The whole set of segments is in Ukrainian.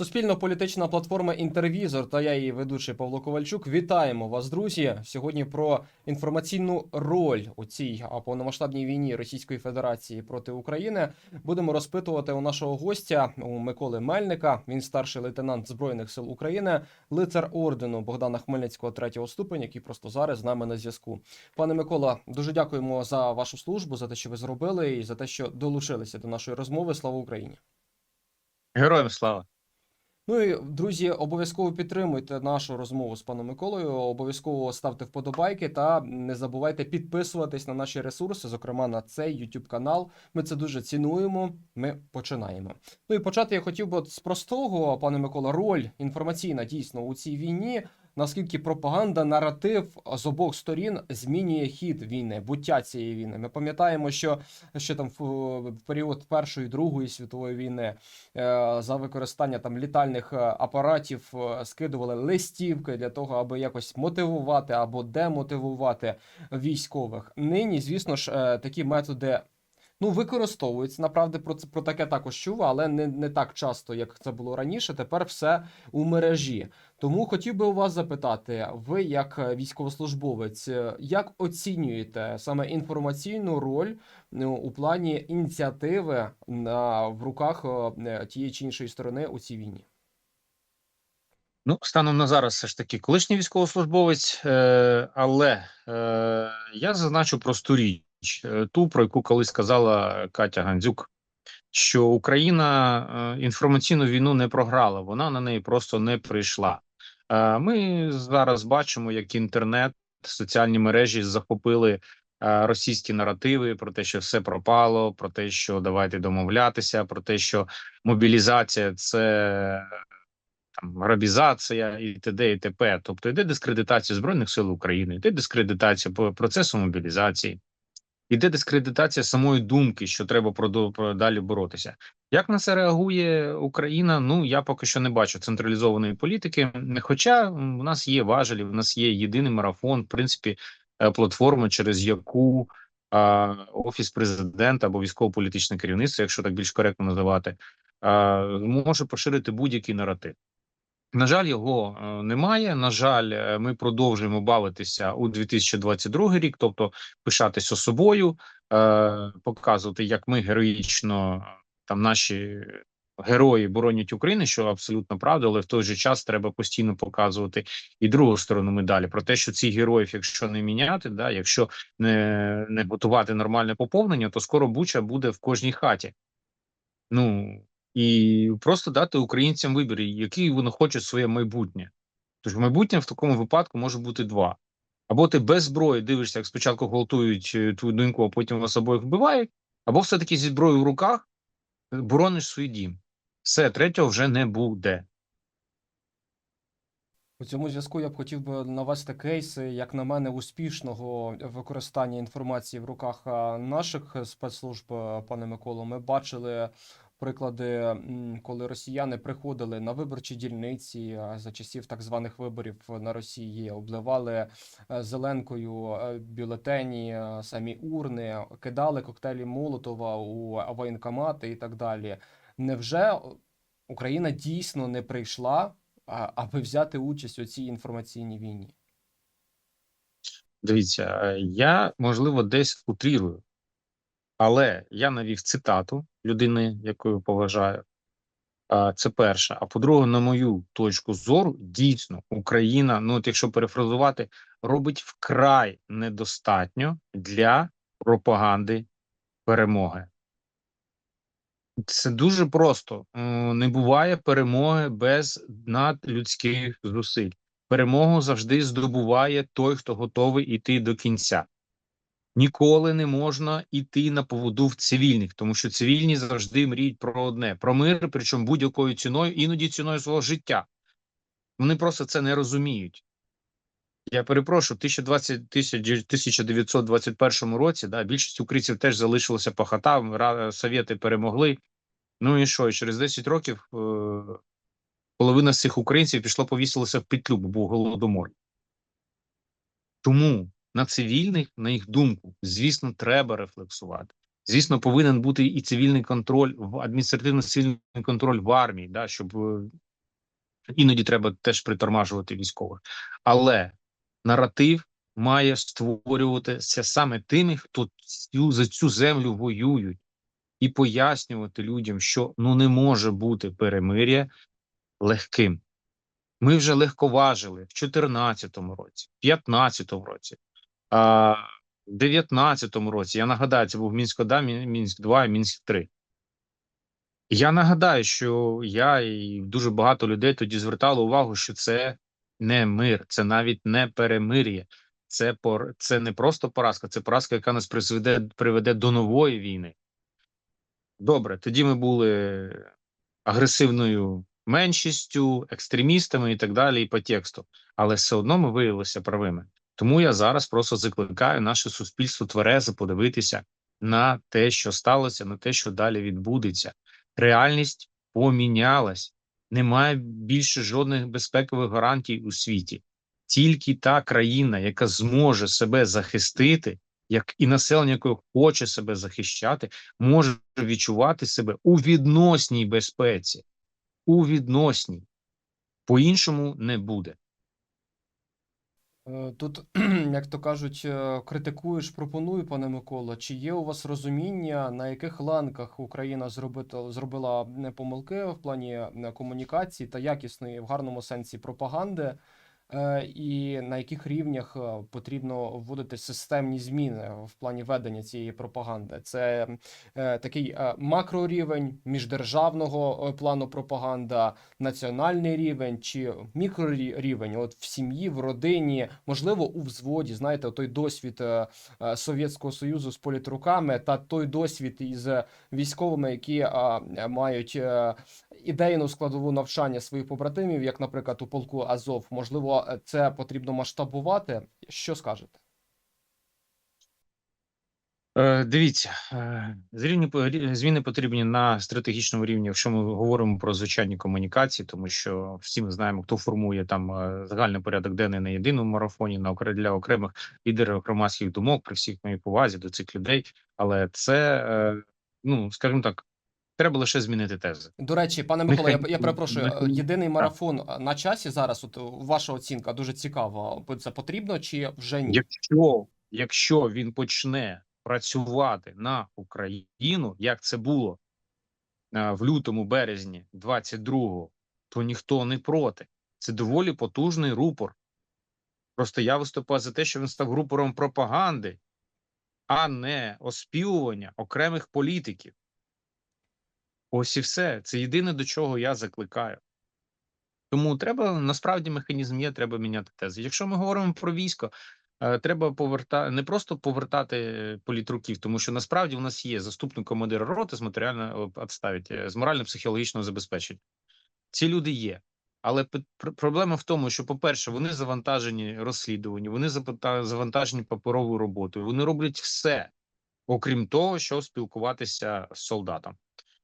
Суспільно-політична платформа Інтервізор та я її ведучий Павло Ковальчук. Вітаємо вас, друзі. Сьогодні про інформаційну роль у цій повномасштабній війні Російської Федерації проти України будемо розпитувати у нашого гостя у Миколи Мельника. Він старший лейтенант збройних сил України, лицар ордену Богдана Хмельницького третього ступеня, який просто зараз з нами на зв'язку. Пане Микола, дуже дякуємо за вашу службу, за те, що ви зробили, і за те, що долучилися до нашої розмови. Слава Україні! Героям слава. Ну і друзі, обов'язково підтримуйте нашу розмову з паном Миколою. Обов'язково ставте вподобайки та не забувайте підписуватись на наші ресурси, зокрема на цей YouTube канал. Ми це дуже цінуємо. Ми починаємо. Ну і почати я хотів би з простого, пане Микола, роль інформаційна дійсно у цій війні. Наскільки пропаганда, наратив з обох сторін змінює хід війни, буття цієї війни. Ми пам'ятаємо, що ще там в, період Першої Другої світової війни е, за використання там літальних е, апаратів е, скидували листівки для того, аби якось мотивувати або демотивувати військових. Нині, звісно ж, такі методи. Ну, використовуються. Направді про це про таке також чув, але не, не так часто, як це було раніше. Тепер все у мережі. Тому хотів би у вас запитати, ви, як е, військовослужбовець, е, як оцінюєте саме інформаційну роль ну, у плані ініціативи на в руках е, тієї чи іншої сторони у цій війні? Ну, станом на зараз, все ж таки, колишній військовослужбовець, але я зазначу просту річ, ту, про яку колись сказала Катя Гандзюк, що Україна е, інформаційну війну не програла, вона на неї просто не прийшла. Е, ми зараз бачимо, як інтернет, соціальні мережі захопили е, російські наративи про те, що все пропало, про те, що давайте домовлятися, про те, що мобілізація це там рабізація і т.д. і т.п. Тобто йде дискредитація збройних сил України, йде дискредитація по процесу мобілізації, йде дискредитація самої думки, що треба далі боротися. Як на це реагує Україна? Ну я поки що не бачу централізованої політики. Хоча у нас є важелі, у нас є єдиний марафон, в принципі, е, платформа, через яку а, офіс президента або військово-політичне керівництво, якщо так більш коректно називати, а, може поширити будь-який наратив. На жаль, його е, немає. На жаль, е, ми продовжуємо бавитися у 2022 рік, тобто пишатися собою, е, показувати, як ми героїчно там наші герої боронять Україну, що абсолютно правда, але в той же час треба постійно показувати і другу сторону медалі про те, що цих героїв, якщо не міняти, да, якщо не, не готувати нормальне поповнення, то скоро буча буде в кожній хаті. Ну і просто дати українцям вибір, який вони хочуть своє майбутнє. Тож майбутнє в такому випадку може бути два. Або ти без зброї дивишся, як спочатку гвалтують е, твою доньку, а потім вас обоїх вбивають, або все-таки зі зброєю в руках е, борониш свій дім. Все, третього вже не буде. У цьому зв'язку я б хотів би навести кейси, як на мене, успішного використання інформації в руках наших спецслужб, пане Миколо. Ми бачили приклади, коли росіяни приходили на виборчі дільниці за часів так званих виборів на Росії, обливали е, зеленкою е, бюлетені, е, самі урни, кидали коктейлі Молотова у воєнкомати і так далі. Невже Україна дійсно не прийшла? аби взяти участь у цій інформаційній війні. Дивіться, я можливо десь утрірую, але я навів цитату людини, яку я поважаю. Це перше. А по-друге, на мою точку зору, дійсно, Україна, ну от якщо перефразувати, робить вкрай недостатньо для пропаганди перемоги. Це дуже просто. Е, Не буває перемоги без надлюдських зусиль. Перемогу завжди здобуває той, хто готовий іти до кінця. Ніколи не можна йти на поводу в цивільних, тому що цивільні завжди мріють про одне: про мир, причому будь-якою ціною, іноді ціною свого життя. Вони просто це не розуміють. Я перепрошую, в 1020 1921 році да, більшість українців теж залишилося по хатам, совєти перемогли. Ну і що? І через 10 років е, половина з цих українців пішло повісилося в петлю, бо був голодомор. Тому на цивільних, на їх думку, звісно, треба рефлексувати. Звісно, повинен бути і цивільний контроль в адміністративно-цивільний контроль в армії, да, щоб е, Іноді треба теж притормажувати військових. Але наратив має створюватися саме тими, хто цю, за цю землю воюють, і пояснювати людям, що ну не може бути перемир'я легким. Ми вже легковажили в 2014 році, в 2015 році, а, в 2019 році. Я нагадаю, це був мінськ 1 мінськ 2 і мінськ 3 Я нагадаю, що я і дуже багато людей тоді звертало увагу, що це не мир, це навіть не перемир'я. Це пор... це не просто поразка, це поразка, яка нас призведе приведе до нової війни. Добре, тоді ми були агресивною меншістю, екстремістами і так далі, і по тексту. Але все одно ми виявилися правими. Тому я зараз просто закликаю наше суспільство тверезо подивитися на те, що сталося, на те, що далі відбудеться. Реальність помінялась. Немає більше жодних безпекових гарантій у світі. Тільки та країна, яка зможе себе захистити, як і населення, яке хоче себе захищати, може відчувати себе у відносній безпеці. У відносній. По-іншому не буде. Е, Тут, як то кажуть, е, критикуєш, пропоную, пане Микола. Чи є у вас розуміння, на яких ланках Україна зробити, зробила не помилки в плані е, комунікації та якісної в гарному сенсі пропаганди? Е, І на яких рівнях е, потрібно вводити системні зміни в плані ведення цієї пропаганди? Це е, такий макрорівень міждержавного плану пропаганда, національний рівень чи мікрорівень, от в сім'ї, в родині, можливо, у взводі. Знаєте, той досвід Совєтського Союзу з політруками та той досвід із військовими, які мають ідейну складову навчання своїх побратимів, як, наприклад, у полку Азов. Можливо, це потрібно масштабувати. Що скажете? Е, дивіться, е, зрівні зміни потрібні на стратегічному рівні, якщо ми говоримо про звичайні комунікації, тому що всі ми знаємо, хто формує там е, загальний порядок денний на єдиному марафоні, на для окремих лідерів громадських думок, при всіх моїй повазі до цих людей. Але це, ну скажімо так, треба лише змінити тези. До речі, пане Микола, я, я перепрошую. е, Єдиний марафон на часі зараз. От ваша оцінка дуже цікава. Це потрібно чи вже ні? Якщо, якщо він почне працювати на Україну, як це було е, в лютому березні 22-го, то ніхто не проти. Це доволі потужний рупор. Просто я виступаю за те, що він став рупором пропаганди, а не оспівування окремих політиків. Ось і все. Це єдине, до чого я закликаю. Тому треба насправді механізм є, треба міняти тези. Якщо ми говоримо про військо, е, треба повертати не просто повертати е, політруків, тому що насправді у нас є заступник командира роти з матеріально з морально-психологічного забезпечення. Ці люди є. Але проблема в тому, що, по-перше, вони завантажені розслідуванням, вони завантажені паперовою роботою. Вони роблять все, окрім того, що спілкуватися з солдатом.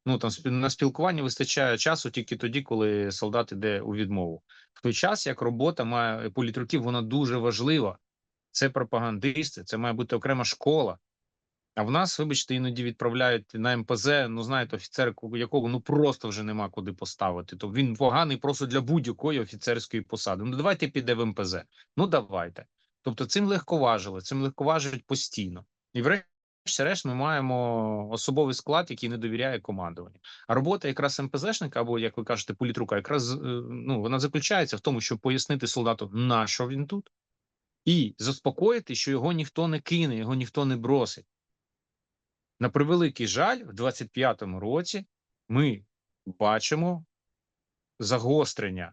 Ну там на спілкування вистачає часу тільки тоді, коли солдат іде у відмову. В той час як робота має політруків, вона дуже важлива. Це пропагандисти, це має бути окрема школа. А в нас, вибачте, іноді відправляють на МПЗ. Ну знаєте, офіцер, якого ну просто вже нема куди поставити. То він поганий просто для будь-якої офіцерської посади. Ну давайте піде в МПЗ. Ну давайте. Тобто цим легковажили, цим легковажують постійно. І врешті-решт ми маємо особовий склад, який не довіряє командуванню. А робота якраз МПЗшника, або як ви кажете, політрука, якраз е, ну вона заключається в тому, щоб пояснити солдату, на що він тут, і заспокоїти, що його ніхто не кине, його ніхто не бросить. На превеликий жаль, в 25-му році ми бачимо загострення.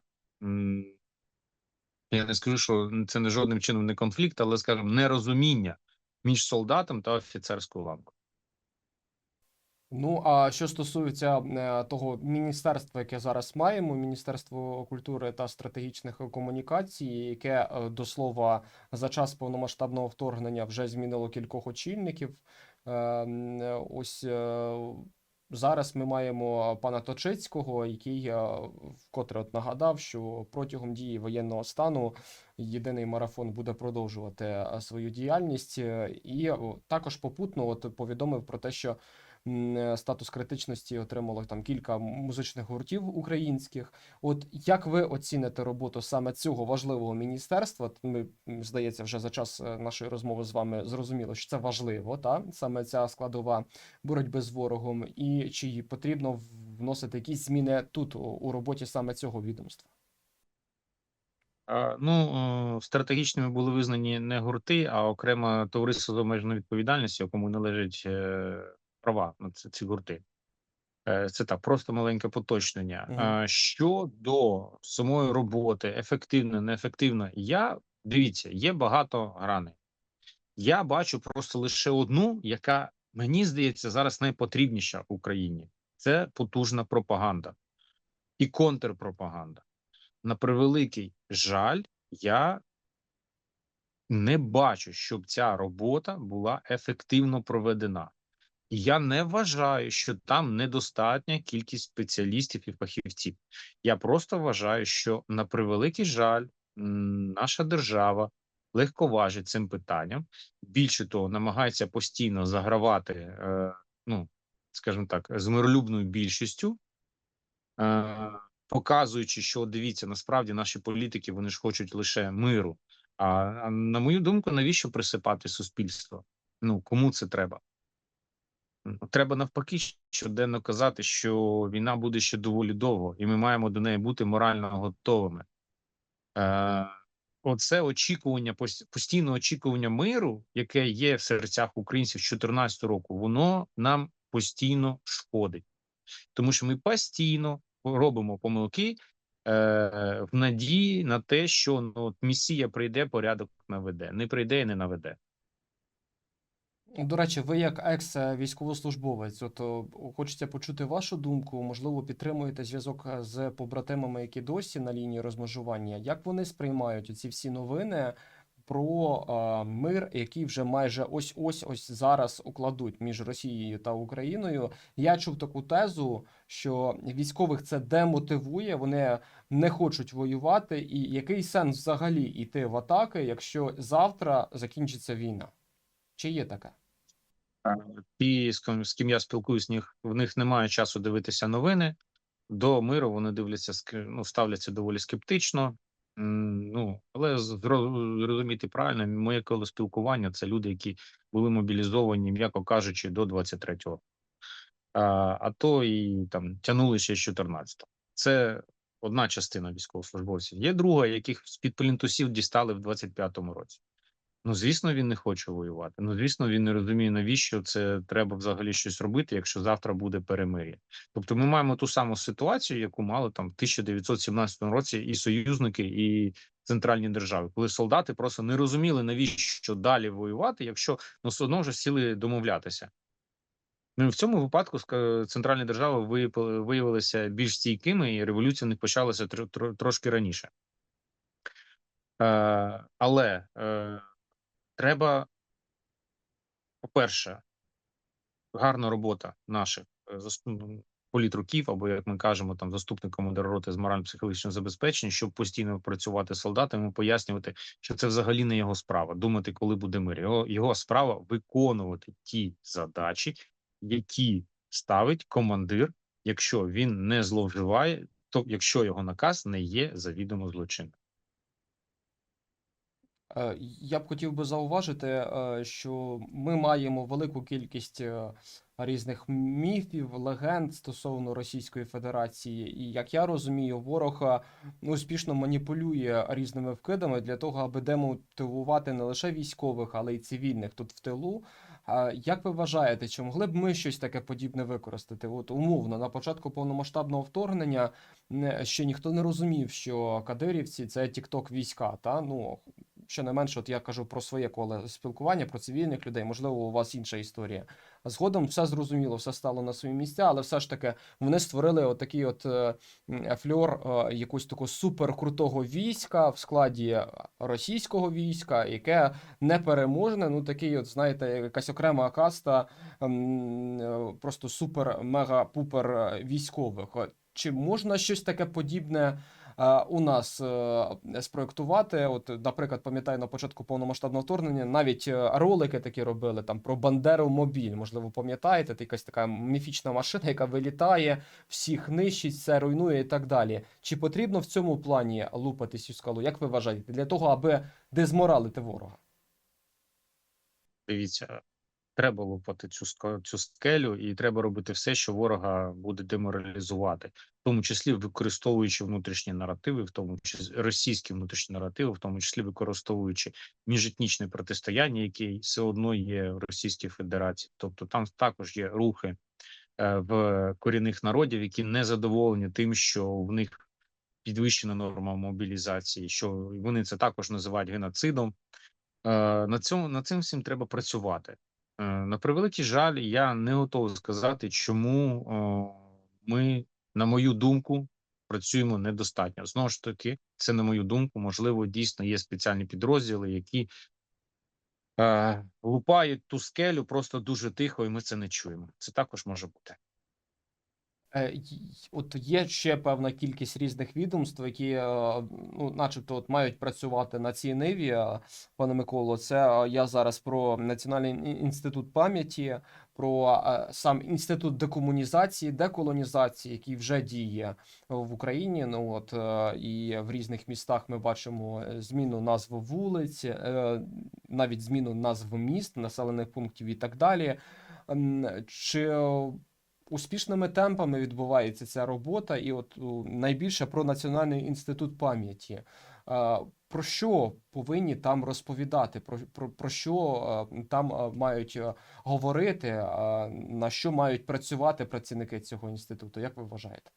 Я не скажу, що це не жодним чином не конфлікт, але скажімо, нерозуміння між солдатом та офіцерською ланкою. Ну а що стосується е, того міністерства, яке зараз маємо, Міністерство культури та стратегічних комунікацій, яке е, до слова за час повномасштабного вторгнення вже змінило кількох очільників. Е, Ось зараз ми маємо пана Точицького, який е, вкотре от нагадав, що протягом дії воєнного стану єдиний марафон буде продовжувати е, свою діяльність, е, і також попутно от повідомив про те, що е, статус критичності отримало там кілька музичних гуртів українських. От як ви оціните роботу саме цього важливого міністерства? Ми здається, вже за час е, нашої розмови з вами зрозуміло, що це важливо, та саме ця складова боротьби з ворогом, і чи потрібно вносити якісь зміни тут у, роботі саме цього відомства? Ну, е, стратегічними були визнані не гурти, а окремо товариство з обмеженою відповідальністю, якому належать е, права на ці, ці гурти. Е, Це так, просто маленьке поточнення. Мгм. А, Щодо самої роботи, ефективно, неефективно, я дивіться, є багато граней. Я бачу просто лише одну, яка мені здається зараз найпотрібніша в Україні. Це потужна пропаганда і контрпропаганда. На превеликий жаль, я не бачу, щоб ця робота була ефективно проведена. Я не вважаю, що там недостатня кількість спеціалістів і фахівців. Я просто вважаю, що на превеликий жаль, наша держава легковажить цим питанням. Більше того, намагається постійно загравати, е, ну скажімо так, з миролюбною більшістю. Е, показуючи, що дивіться, насправді наші політики вони ж хочуть лише миру. А, а на мою думку, навіщо присипати суспільство? Ну кому це треба? Треба навпаки щоденно казати, що війна буде ще доволі довго, і ми маємо до неї бути морально готовими. Е, Оце очікування, постійне очікування миру, яке є в серцях українців з 2014 року, воно нам постійно шкодить, тому що ми постійно робимо помилки е, в надії на те, що ну, от місія прийде, порядок наведе. Не прийде і не наведе. До речі, ви як екс-військовослужбовець, от хочеться почути вашу думку. Можливо, підтримуєте зв'язок е, з побратимами, які досі на лінії розмежування. Як вони сприймають ці всі новини про е, мир, який вже майже ось ось ось зараз укладуть між Росією та Україною? Я чув таку тезу, що військових це демотивує, вони не хочуть воювати. І який сенс взагалі йти в атаки, якщо завтра закінчиться війна? Чи є таке? Ті, з ким, з ким я спілкуюсь, в них, в них немає часу дивитися новини. До миру вони дивляться ну, ставляться доволі скептично. Ну, але зро- зрозуміти правильно, моє коло спілкування це люди, які були мобілізовані, м'яко кажучи, до 23-го. А, а то і там тягнули ще з 14-го. Це одна частина військовослужбовців. Є друга, яких з-під плінтусів дістали в 25-му році. Ну, звісно, він не хоче воювати. Ну, звісно, він не розуміє, навіщо це треба взагалі щось робити, якщо завтра буде перемир'я. Тобто, ми маємо ту саму ситуацію, яку мали там в 1917 році і союзники, і центральні держави, коли солдати просто не розуміли, навіщо далі воювати, якщо ну все одно вже сіли домовлятися. Ну, в цьому випадку центральні держави виявили- виявилися більш стійкими, і революція не почалася тр- тр- трошки раніше. Е, але е, треба, по-перше, гарна робота наших е, ну, політруків, або як ми кажемо, там заступник командира роти з морально-психологічного забезпечення, щоб постійно працювати з солдатами, пояснювати, що це взагалі не його справа. Думати, коли буде мир. Його, його справа виконувати ті задачі, які ставить командир, якщо він не зловживає, то якщо його наказ не є завідомо злочинним. Е, Я б хотів би зауважити, е, що ми маємо велику кількість е, різних міфів, легенд стосовно Російської Федерації. І як я розумію, ворог успішно маніпулює різними вкидами для того, аби демотивувати не лише військових, але й цивільних тут в тилу. Як ви вважаєте, чи могли б ми щось таке подібне використати? От умовно, на початку повномасштабного вторгнення ще ніхто не розумів, що кадирівці це тікток війська. Та ну щонайменше, от я кажу про своє коло спілкування, про цивільних людей. Можливо, у вас інша історія. Згодом все зрозуміло, все стало на свої місця, але все ж таки вони створили от такий от е, фльор е, якогось такого суперкрутого війська в складі російського війська, яке непереможне. Ну такий, от знаєте, якась окрема каста е, просто супер-мега-пупер військових. Чи можна щось таке подібне у нас е, спроектувати. От, наприклад, пам'ятаю на початку повномасштабного вторгнення навіть е, ролики такі робили там про Бандеру Мобіль. Можливо, пам'ятаєте, це якась така міфічна машина, яка вилітає, всіх нищить, все руйнує і так далі. Чи потрібно в цьому плані лупати цю скалу? Як ви вважаєте, для того, аби дезморалити ворога? Дивіться, треба лупати цю цю скелю, і треба робити все, що ворога буде деморалізувати, в тому числі використовуючи внутрішні наративи, в тому числі російські внутрішні наративи, в тому числі використовуючи міжетнічне протистояння, яке все одно є в Російській Федерації. Тобто там також є рухи е, в корінних народів, які не задоволені тим, що в них підвищена норма мобілізації, що вони це також називають геноцидом. Е, на цьому на цим всім треба працювати. Е, на превеликий жаль, я не готовий сказати, чому о, ми, на мою думку, працюємо недостатньо. Знову ж таки, це на мою думку, можливо, дійсно є спеціальні підрозділи, які е, лупають ту скелю просто дуже тихо, і ми це не чуємо. Це також може бути. Е, От є ще певна кількість різних відомств, які, е, ну, начебто, от мають працювати на цій ниві, е, пане Миколо. Це я зараз про Національний інститут пам'яті, про сам інститут декомунізації, деколонізації, який вже діє в Україні. Ну от і в різних містах ми бачимо зміну назв вулиць, навіть зміну назв міст, населених пунктів і так далі. Чи успішними темпами відбувається ця робота, і от найбільше про Національний інститут пам'яті. Про що повинні там розповідати? Про, про, про що там мають говорити, на що мають працювати працівники цього інституту? Як ви вважаєте?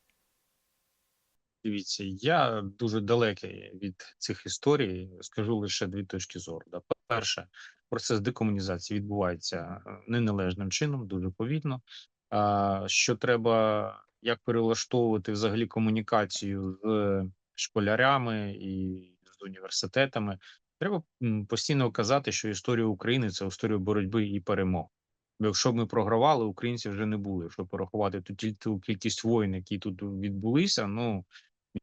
Дивіться, я дуже далекий від цих історій. Скажу лише дві точки зору. Перше, процес декомунізації відбувається е, неналежним чином, дуже повільно. Що треба як перелаштовувати взагалі комунікацію з школярями і з університетами? Треба постійно казати, що історія України це історія боротьби і перемог. Бо якщо б ми програвали, українців вже не було. Якщо порахувати ту, ту кількість воїн, які тут відбулися, ну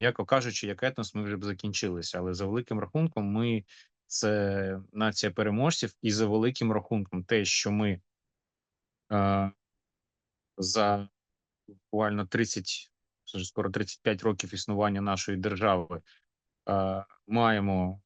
м'яко кажучи, як етнос, ми вже б закінчилися. Але за великим рахунком, ми це нація переможців, і за великим рахунком, те, що ми е, за буквально 30, вже скоро 35 років існування нашої держави е, маємо,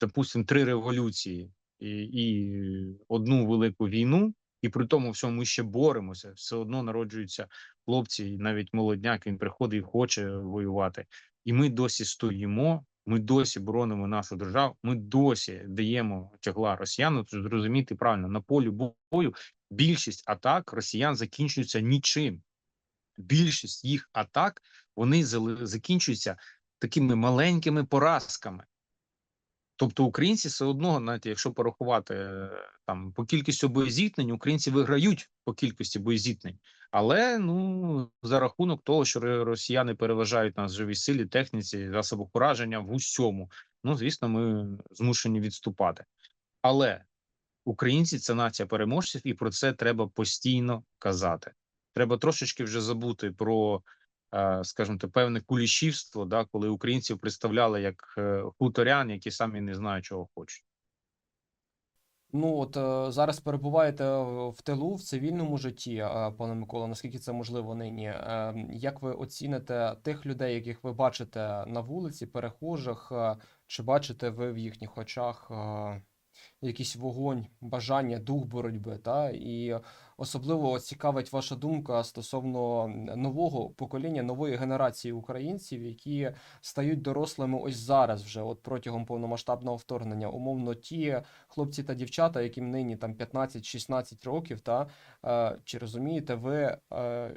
допустимо, три революції і, і одну велику війну. І при тому всьому ми ще боремося. Все одно народжуються хлопці, і навіть молодняк. Він приходить і хоче воювати. І ми досі стоїмо. Ми досі боронимо нашу державу. Ми досі даємо тягла росіянам. Зрозуміти правильно на полі бою. Більшість атак росіян закінчуються нічим. Більшість їх атак вони закінчуються такими маленькими поразками. Тобто українці все одно, знаєте, якщо порахувати е, там по кількості боєзіткнень, українці виграють по кількості боєзіткнень, але ну за рахунок того, що росіяни переважають нас в живій силі, техніці, засобах ураження в усьому. Ну звісно, ми змушені відступати. Але українці це нація переможців, і про це треба постійно казати. Треба трошечки вже забути про, скажімо так, певне кулішівство, да, коли українців представляли як е, хуторян, які самі не знають, чого хочуть. Ну от е, зараз перебуваєте в тилу в цивільному житті, е, пане Микола. Наскільки це можливо нині? Е, Як ви оціните тих людей, яких ви бачите на вулиці, перехожих? е, Чи бачите ви в їхніх очах е, якийсь вогонь, бажання, дух боротьби? Та? І особливо цікавить ваша думка стосовно нового покоління, нової генерації українців, які стають дорослими ось зараз, вже от протягом повномасштабного вторгнення. Умовно, ті хлопці та дівчата, яким нині там 15-16 років, та е, чи розумієте ви? Е,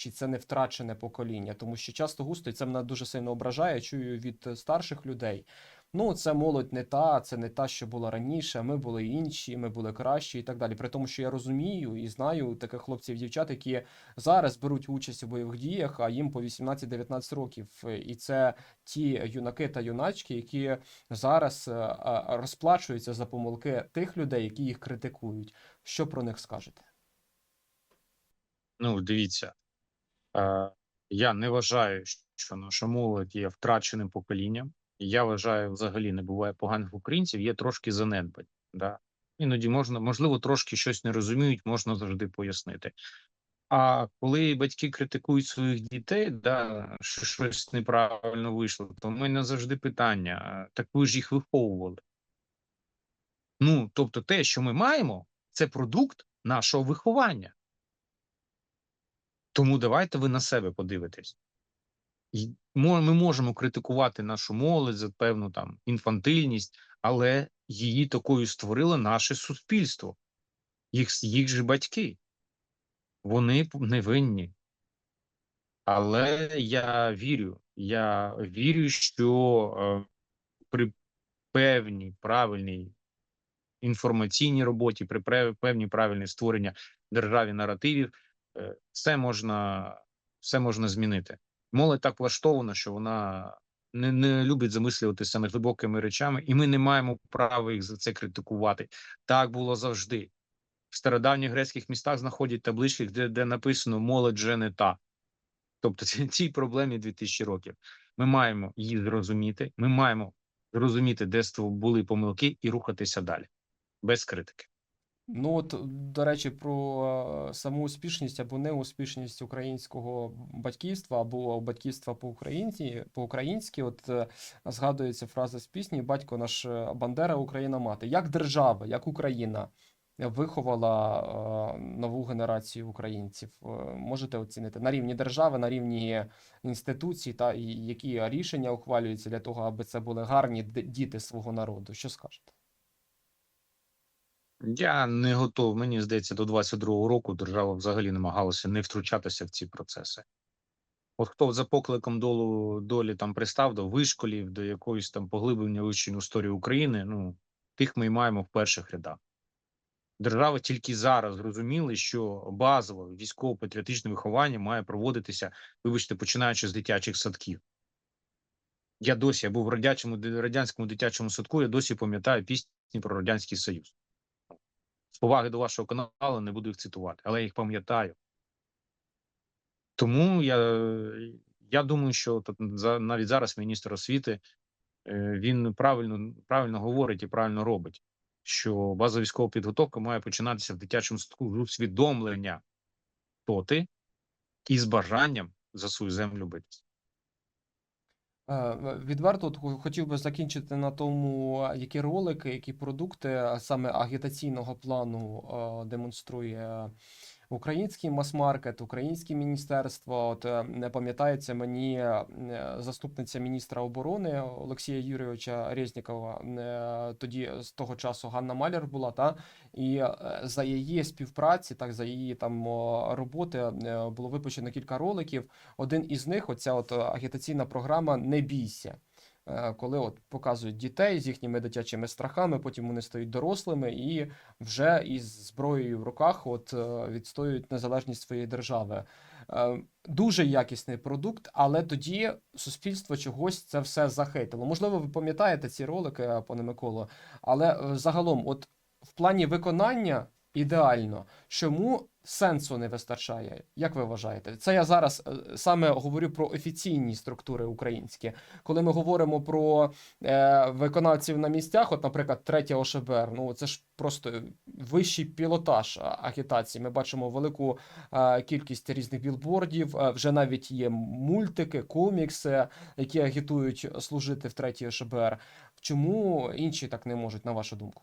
чи це не втрачене покоління, тому що часто густо і це мене дуже сильно ображає. Чую від старших людей. Ну, це молодь не та, це не та, що була раніше. Ми були інші, ми були кращі і так далі. При тому, що я розумію і знаю таких хлопців, дівчат, які зараз беруть участь у бойових діях, а їм по 18-19 років. І це ті юнаки та юначки, які зараз е, е, розплачуються за помилки тих людей, які їх критикують. Що про них скажете? Ну, дивіться, е, Я не вважаю, що наша молодь є втраченим поколінням. Я вважаю, взагалі не буває поганих українців, є трошки занедбань. Да? Іноді можна, можливо, трошки щось не розуміють, можна завжди пояснити. А коли батьки критикують своїх дітей, да, що щось неправильно вийшло, то в мене завжди питання: так ви ж їх виховували. Ну, тобто, те, що ми маємо, це продукт нашого виховання. Тому давайте ви на себе подивитесь. Ми можемо критикувати нашу молодь за певну там інфантильність, але її такою створило наше суспільство, їх, їх же батьки. Вони невинні. Але я вірю, я вірю, що е, при певній правильній інформаційній роботі, при певній правильній створенні державі наративів, е, все можна, все можна змінити. Молодь так влаштована, що вона не, не любить замислюватися саме глибокими речами, і ми не маємо права їх за це критикувати. Так було завжди. В стародавніх грецьких містах знаходять таблички, де, де написано молодь вже не та. Тобто ці- цій проблемі 2000 років. Ми маємо її зрозуміти. Ми маємо зрозуміти, де були помилки, і рухатися далі без критики. Ну, от, до речі, про е, саму успішність або неуспішність українського батьківства або батьківства по-українськи, по-українськи, от е, згадується фраза з пісні Батько наш е, Бандера, Україна мати. Як держава, як Україна виховала нову генерацію українців? Можете оцінити на рівні держави, на рівні інституцій, та які рішення ухвалюються для того, аби це були гарні діти свого народу? Що скажете? Я не готов. Мені здається, до 22-го року держава взагалі намагалася не втручатися в ці процеси. От хто за покликом долу долі там пристав до вишколів, до якоїсь там поглиблення вивчення історії України, ну тих ми й маємо в перших рядах. Держава тільки зараз зрозуміли, що базове військово-патріотичне виховання має проводитися, вибачте, починаючи з дитячих садків. Я досі я був в радянському, радянському дитячому садку, я досі пам'ятаю пісні про Радянський Союз. Поваги до вашого каналу не буду їх цитувати, але я їх пам'ятаю. Тому я, я думаю, що навіть зараз міністр освіти е, він правильно, правильно говорить і правильно робить, що базова військова підготовка має починатися в дитячому садку з усвідомлення, хто ти, і з бажанням за свою землю битися. Е, Відверто от хотів би закінчити на тому, які ролики, які продукти саме агітаційного плану е, демонструє український мас-маркет, українське міністерство. От е, не пам'ятається мені е, заступниця міністра оборони Олексія Юрійовича Резнікова. е, Тоді з того часу Ганна Маляр була та і за її співпраці, так за її там роботи було випущено кілька роликів. Один із них, оця от агітаційна програма Не бійся. Е, Коли от показують дітей з їхніми дитячими страхами, потім вони стають дорослими і вже із зброєю в руках от е, відстоюють незалежність своєї держави. Е, Дуже якісний продукт, але тоді суспільство чогось це все захейтило. Можливо, ви пам'ятаєте ці ролики, пане Миколо, але загалом, от в плані виконання ідеально, чому сенсу не вистачає? Як ви вважаєте? Це я зараз е, саме говорю про офіційні структури українські. Коли ми говоримо про е, виконавців на місцях, от, наприклад, третя ОШБР, ну це ж просто вищий пілотаж агітації. Ми бачимо велику е, кількість різних білбордів. е, Вже навіть є мультики, комікси, які агітують служити в третій ОШБР. Чому інші так не можуть, на вашу думку?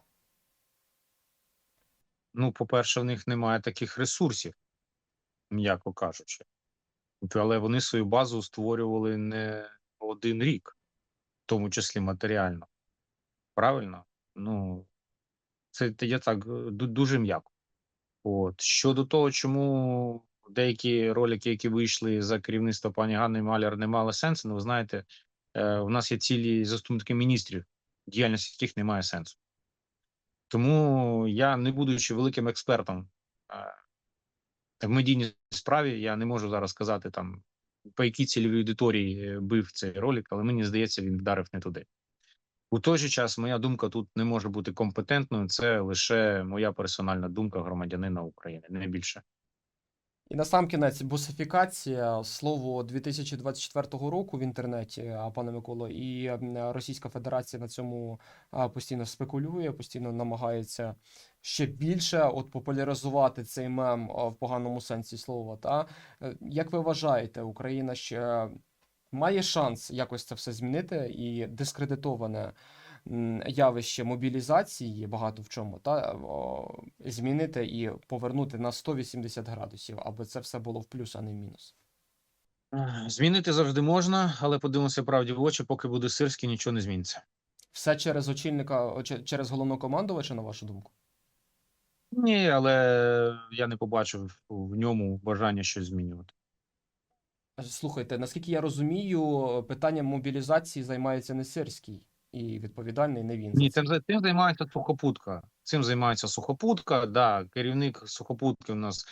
Ну, по-перше, в них немає таких ресурсів, м'яко кажучи. Але вони свою базу створювали не один рік, в тому числі матеріально. Правильно? Ну, це я так е, дуже м'яко. От щодо того, чому деякі ролики, які вийшли за керівництва пані Ганни Маляр, не мали сенсу, ну ви знаєте, е, у нас є цілі заступники міністрів, діяльність яких не має сенсу. Тому я, не будучи великим експертом в медійній справі, я не можу зараз сказати там по якій цільовій аудиторії е, бив цей ролик, але мені здається, він вдарив не туди. У той же час моя думка тут не може бути компетентною. Це лише моя персональна думка громадянина України, не більше. І на сам кінець бусифікація слово 2024 року в інтернеті, пане Миколо, і Російська Федерація на цьому постійно спекулює, постійно намагається ще більше от популяризувати цей мем в поганому сенсі слова. Та Е, як ви вважаєте, Україна ще має шанс якось це все змінити і дискредитоване явище мобілізації багато в чому, та о, змінити і повернути на 180 градусів, аби це все було в плюс, а не в мінус. Змінити завжди можна, але подивимося правді в очі, поки буде сирський, нічого не зміниться. Все через очільника, через головнокомандувача, на вашу думку? Ні, але я не побачив в ньому бажання щось змінювати. Слухайте, наскільки я розумію, питанням мобілізації займається не Сирський і відповідальний не він. Ні, цим, цим займається сухопутка. Цим займається сухопутка. Да, керівник сухопутки у нас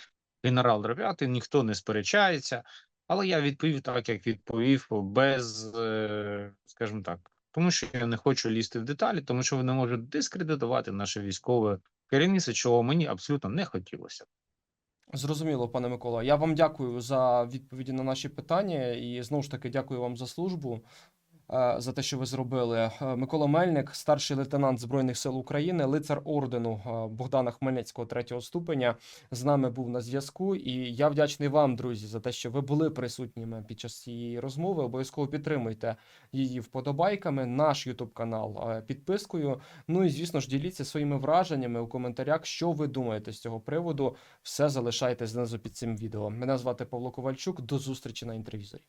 генерал Дров'ятий, ніхто не сперечається. Але я відповів так, як відповів, без, е, скажімо так, тому що я не хочу лізти в деталі, тому що вони можуть дискредитувати наше військове керівництво, чого мені абсолютно не хотілося. Зрозуміло, пане Микола. Я вам дякую за відповіді на наші питання і знову ж таки дякую вам за службу, за те, що ви зробили. Е, Микола Мельник, старший лейтенант Збройних сил України, лицар ордену е, Богдана Хмельницького третього ступеня, з нами був на зв'язку. І я вдячний вам, друзі, за те, що ви були присутніми під час цієї розмови. Обов'язково підтримуйте її вподобайками, наш Ютуб канал е, підпискою. Ну і звісно ж, діліться своїми враженнями у коментарях, що ви думаєте з цього приводу. Все залишайте знизу під цим відео. Мене звати Павло Ковальчук. До зустрічі на інтервізорі.